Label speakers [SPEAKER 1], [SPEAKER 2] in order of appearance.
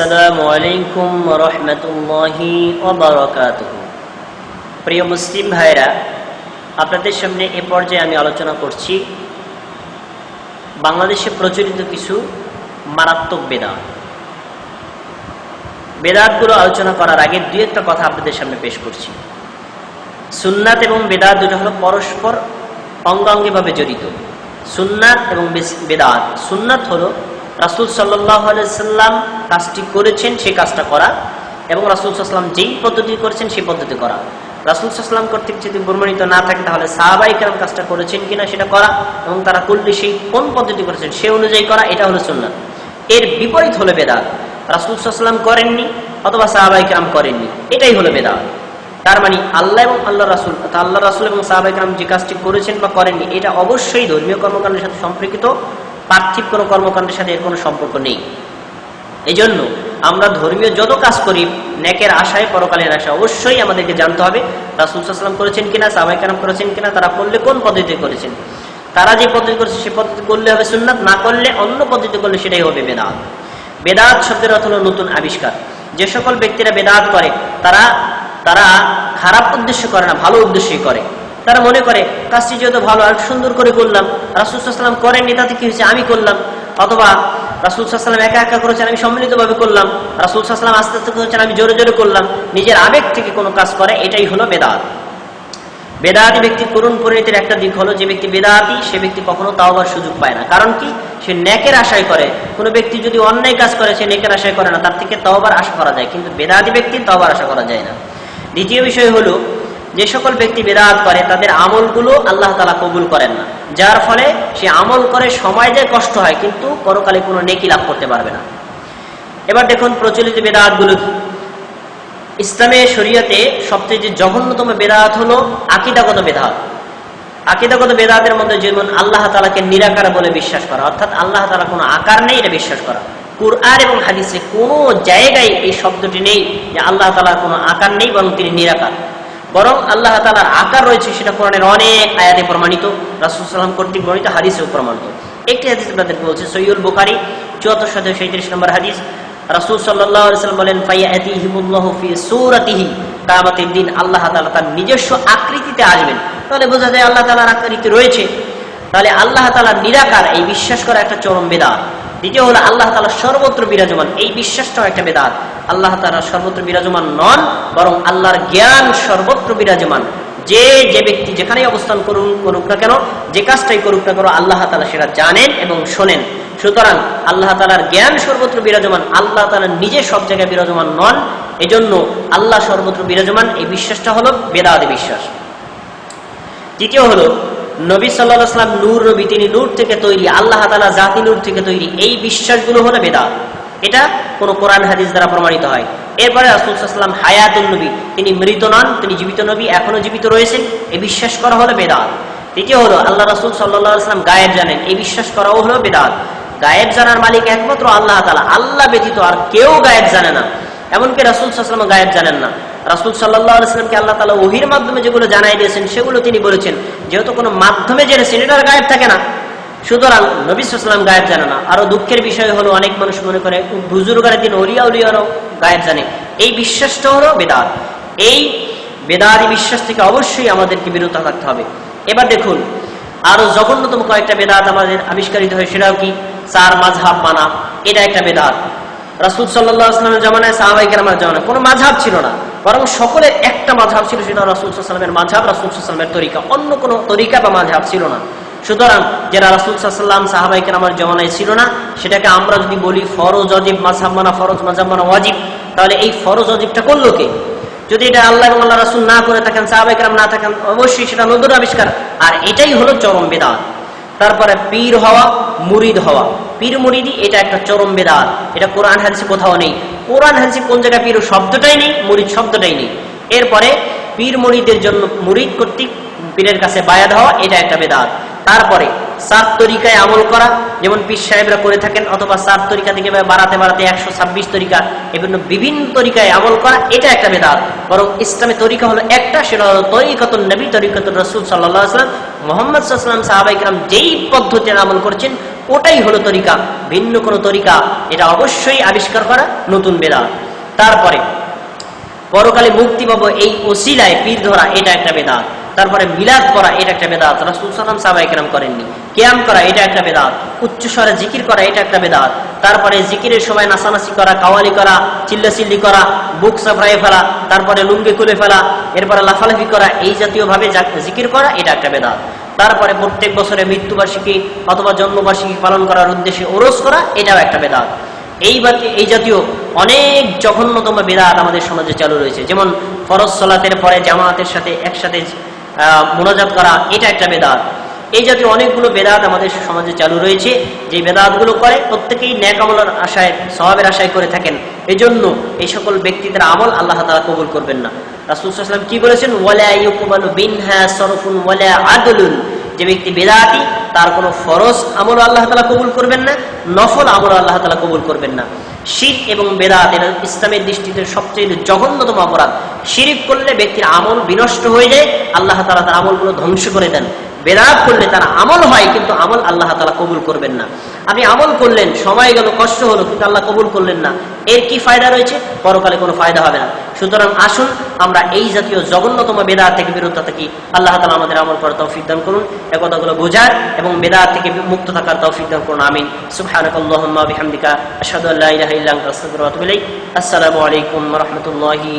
[SPEAKER 1] আসসালামু আলাইকুম রহমতুল্লাহি প্রিয় মুসলিম ভাইরা আপনাদের সামনে এ পর্যায়ে আমি আলোচনা করছি বাংলাদেশে প্রচলিত কিছু মারাত্মক বেদাত। বেদাতগুলো আলোচনা করার আগে দু একটা কথা আপনাদের সামনে পেশ করছি। সুন্নাত এবং বেদাত দুটো হলো পরস্পর অঙ্গাঙ্গিভাবে জড়িত। সুন্নাত এবং বেদাত। সুন্নাত হলো রাসুল সাল্লাম কাজটি করেছেন সেই কাজটা করা। এবং রাসুল সাল্লাম যেই পদ্ধতি করেছেন, সেই পদ্ধতি করা। রাসুল সাল্লাম কর্তৃক যদি প্রমাণিত না থাকে, তাহলে সাহাবাই কেরাম কাজটা করেছেন কিনা সেটা করা এবং তারা করলে সেই কোন পদ্ধতি করেছেন সে অনুযায়ী করা, এটা হলো সুন্নাত। এর বিপরীত হলো বেদাত। রাসুল সাল্লাম করেননি, অথবা সাহাবাই কেরাম করেননি। এটাই হলো বেদাত। তার মানে আল্লাহ এবং আল্লাহ রাসুল আল্লাহ রাসুল এবং সাহাবাইকরাম যে কাজটি করেছেন বা করেননি, এটা অবশ্যই ধর্মীয় কর্মকাণ্ডের সাথে সম্পর্কিত পার্থিব কোনো কর্মকাণ্ডের সাথে এর কোনো সম্পর্ক নেই। এই জন্য আমরা ধর্মীয় যত কাজ করি, ন্যাকের আশায়, পরকালের আশা অবশ্যই আমাদেরকে জানতে হবে, রাসুল সাল্লাম করেছেন কিনা সাহাবাইকারাম করেছেন কিনা, তারা করলে কোন পদ্ধতিতে করেছেন? তারা যে পদ্ধতি করেছে, সে পদ্ধতি করলে হবে সুন্নাত, না করলে অন্য পদ্ধতি করলে সেটাই হবে বেদাত। বেদাত শব্দের অর্থ হলো নতুন আবিষ্কার। যে সকল ব্যক্তিরা বেদাত করে, তারা তারা খারাপ উদ্দেশ্য করে না, ভালো উদ্দেশ্যই করে। তারা মনে করে, কাজটি যেহেতু ভালো, আর সুন্দর করে করলাম। রাসুলসাল্লাম করেননি তাতে কি হয়েছে? আমি করলাম। অথবা রাসুল সাল্লাম একা একা করেছেন, আমি সম্মিলিতভাবে করলাম। রাসুল আস্তে আস্তে করেছেন, আমি জোরে জোরে করলাম। নিজের আবেগ থেকে কোনো কাজ করে, এটাই হলো বেদাত। বেদাতি ব্যক্তির করুণ পরিণতির একটা দিক হলো, যে ব্যক্তি বেদাতি, সে ব্যক্তি কখনো তাওবার সুযোগ পায় না। কারণ কি? সে নেকের আশায় করে। কোনো ব্যক্তি যদি অন্যায় কাজ করে, সে নেকের আশায় করে না, তার থেকে তওবার আশা করা যায়। কিন্তু বেদাতি ব্যক্তির তওবার আশা করা যায় না। দ্বিতীয় বিষয় হলো যে সকল ব্যক্তি বেদাত করে, তাদের আমলগুলো আল্লাহ তালা কবুল করেন না। যার ফলে সে আমল করে সময় যায় কষ্ট হয়, কিন্তু পরকালে কোনো নেকি লাভ করতে পারবে না। এবার দেখুন প্রচলিত বেদাতগুলো কি? ইসলামের শরীয়তে সবচেয়ে যে জঘন্যতম বেদাত হলো আকিদাগত বেদাত। আকিদাগত বেদাতের মধ্যে যেমন আল্লাহ তালাকে নিরাকার বলে বিশ্বাস করা, অর্থাৎ আল্লাহ তালা কোনো আকার নেই এটা বিশ্বাস করা। কুরআন এবং হাদিসে কোনো জায়গায় এই শব্দটি নেই যে আল্লাহ তালার কোনো আকার নেই, বরং তিনি নিরাকার। বরং আল্লাহ তালার আকার রয়েছে সেটা কোরআনের অনেক আয়াতে প্রমাণিত, রাসুল সাল্লাম কর্তৃক প্রমাণিত হাদিসেও প্রমাণিত। একটি হাদিস আপনাদের বলছে সৈয়ুল বুখারি, চুয়াত্তর শত সৈত্রিশ নম্বর হাদিস। রাসুল সাল্লাম বলেন দিন আল্লাহ তালা তার নিজস্ব আকৃতিতে আসবেন। তাহলে বোঝা যায় আল্লাহ তালার আকৃতি রয়েছে। তাহলে আল্লাহ তালা নিরাকার, এই বিশ্বাস করা একটা চরম বেদাত। দ্বিতীয় হলো আল্লাহ তালা সর্বত্র বিরাজমান, এই বিশ্বাসটাও একটা বেদাত। আল্লাহ তালা সর্বত্র বিরাজমান নন, বরং আল্লাহর জ্ঞান সর্বত্র বিরাজমান। যে যে ব্যক্তি যেখানেই অবস্থান করুন, করুক না কেন, যে কাজটাই করুক না কেন, আল্লাহ তালা সেটা জানেন এবং শোনেন। সুতরাং আল্লাহ তালার জ্ঞান সর্বত্র বিরাজমান, আল্লাহ তালা নিজে সব জায়গায় বিরাজমান নন, এজন্য আল্লাহ সর্বত্র বিরাজমান, এই বিশ্বাসটা হলো বেদাদি বিশ্বাস। দ্বিতীয় হলো, নবী সাল্লাহ সাল্লাম নূর নবী, তিনি নূর থেকে তৈরি, আল্লাহ তালা জাতি নূর থেকে তৈরি, এই বিশ্বাসগুলো হলো বেদাত। এটা কোনো কোরআন হাদিস দ্বারা প্রমাণিত হয়। এরপরে রাসুলসাল্লাম হায়াতুল নবী, তিনি মৃত নন, তিনি জীবিত নবী, এখনও জীবিত রয়েছেন এ বিশ্বাস করা হলো বেদাত। তৃতীয় হলো, আল্লাহ রাসুল সাল্লাম গায়েব জানেন। এই বিশ্বাস করাও হলো বেদাত। গায়েব জানার মালিক একমাত্র আল্লাহ তালা আল্লাহ ব্যতীত আর কেউ গায়েব জানে না। এমনকি রাসুল সাল্লাম গায়েব জানেন না। রাসুল সাল্লাহামকে আল্লাহ তালা ওহির মাধ্যমে যেগুলো জানাই দিয়েছেন, সেগুলো তিনি বলেছেন। যেহেতু কোনো মাধ্যমে জেনেছেন, এটার গায়েব থাকে না। সুতরাং নবী সাল্লাম গায়েব জানে না। আরও দুঃখের বিষয় হলো, অনেক মানুষ মনে করে বুজুর্গারের দিন অলিয়া উলিয়ারও গায়েব জানে। এই বিশ্বাসটা হলো বেদাত। এই বেদারি বিশ্বাস থেকে অবশ্যই আমাদেরকে বিরত থাকতে হবে। এবার দেখুন, আরও জঘন্যতম কয়েকটা বেদাত আমাদের আবিষ্কারিত হয় সেটাও কি? চার মাঝহাব মানা। এটা একটা বেদাত। রাসুল সাল্লাহামের জামানায় সাহাবাইকের আমার জামানায় কোনো মাঝহাব ছিল না। বরং সকলের একটা মাঝহাব ছিল, সেটা রাসুল সাল্লামের মাঝহাব রাসুল সাল্লামের তরিকা। অন্য কোনো তরিকা বা মাঝহাব ছিল না। সুতরাং যারা রাসুল সাল্লাম সাহাবাইকের আমার জমানায় ছিল না, সেটাকে আমরা যদি বলি ফরজ অজিব মাঝহাব মানা ফরজ মাঝহাব মানা ওয়াজিব, তাহলে এই ফরজ অজিবটা করল কে? যদি এটা আল্লাহ এবং আল্লাহ রাসুল না করে থাকেন সাহাবাইকরাম না থাকেন, অবশ্যই সেটা নতুন আবিষ্কার। আর এটাই হলো চরম বেদাত। তারপরে পীর হওয়া, মুরিদ হওয়া। পীর মুরিদি এটা একটা চরম বেদাত। এটা কোরআন হাদিসে কোথাও নেই। কোরআন হাদিসে কোন জায়গায় পীর শব্দটাই নেই, মুরিদ শব্দটাই নেই। এরপরে পীর মুরিদের জন্য, মুরিদ কর্তৃক পীরের কাছে বায়াত হওয়া, এটা একটা বেদাত। তারপরে সাত তরিকায় আমল করা, যেমন পীর সাহেবরা করে থাকেন, অথবা সাত তরিকা থেকে বাড়াতে বাড়াতে একশো ছাব্বিশ তরিকা, বিভিন্ন বিভিন্ন তরিকায় আমল করা, এটা একটা বেদাত। বরং ইসলামের তরিকা হলো একটা, সেটা হলো তরিকত নবী তরিকত রসুল সাল্লাহ আসলাম মোহাম্মদ সাল্লাম সাহাবাইকরাম যেই পদ্ধতির আমল করছেন, ওটাই হলো তরিকা। ভিন্ন কোনো তরিকা, এটা অবশ্যই আবিষ্কার করা নতুন বেদা তারপরে, পরকালে মুক্তি পাবো এই ওসিলায় পীর ধরা, এটা একটা বেদাত। তারপরে মিলাদ করা এটা একটা বেদাত। রাসুল সালাম সাহাবাই কেরাম করেননি। কেয়াম করা, এটা একটা বেদাত। উচ্চ স্বরে জিকির করা, এটা একটা বেদাত। তারপরে জিকিরের সময় নাচানাচি করা, কাওয়ালি করা, চিল্লাচিল্লি করা, বুক সাফরাই ফেলা, তারপরে লুঙ্গি খুলে ফেলা, এরপরে লাফালাফি করা, এই জাতীয় ভাবে জিকির করা, এটা একটা বেদাত। তারপরে প্রত্যেক বছরে মৃত্যুবার্ষিকী অথবা জন্মবার্ষিকী পালন করার উদ্দেশ্যে ওরস করা, এটাও একটা বেদাত। এই এই জাতীয় অনেক জঘন্যতম বেদাত আমাদের সমাজে চালু রয়েছে। যেমন ফরজ সলাতের পরে জামাতের সাথে একসাথে মোনাজাত করা, এটা একটা বেদাত। এই জাতীয় অনেকগুলো বেদাত আমাদের সমাজে চালু রয়েছে। যে বেদাতগুলো করে প্রত্যেকেই ন্যাক আমলের আশায় স্বভাবের আশায় করে থাকেন। এজন্য এই সকল ব্যক্তিদের আমল আল্লাহ তালা কবুল করবেন না। রাসুলাম কি বলেছেন? আদলুন। যে ব্যক্তি বেদাতি, তার কোনো ফরজ আমল আল্লাহ তালা কবুল করবেন না, নফল আমল আল্লাহ তালা কবুল করবেন না। শির এবং বেদাত এটা ইসলামের দৃষ্টিতে সবচেয়ে জঘন্যতম অপরাধ। শিরিক করলে ব্যক্তির আমল বিনষ্ট হয়ে যায়, আল্লাহ তালা তার আমলগুলো ধ্বংস করে দেন। বেদাত করলে তার আমল হয়, কিন্তু আমল আল্লাহ তালা কবুল করবেন না। আপনি আমল করলেন, সময় গেল, কষ্ট হলো, কিন্তু আল্লাহ কবুল করলেন না। এর কি ফায়দা রয়েছে? পরকালে কোনো ফায়দা হবে না। সুতরাং আসুন, আমরা এই জাতীয় জঘন্যতম বেদাত থেকে বিরত থাকি। আল্লাহ তালা আমাদের আমল করার তৌফিক দান করুন, এ কথাগুলো বোঝার এবং বেদাত থেকে মুক্ত থাকার তৌফিক দান করুন, আমিন। আতুবু ইলাইক। আসসালামু আলাইকুম রাহমাতুল্লাহি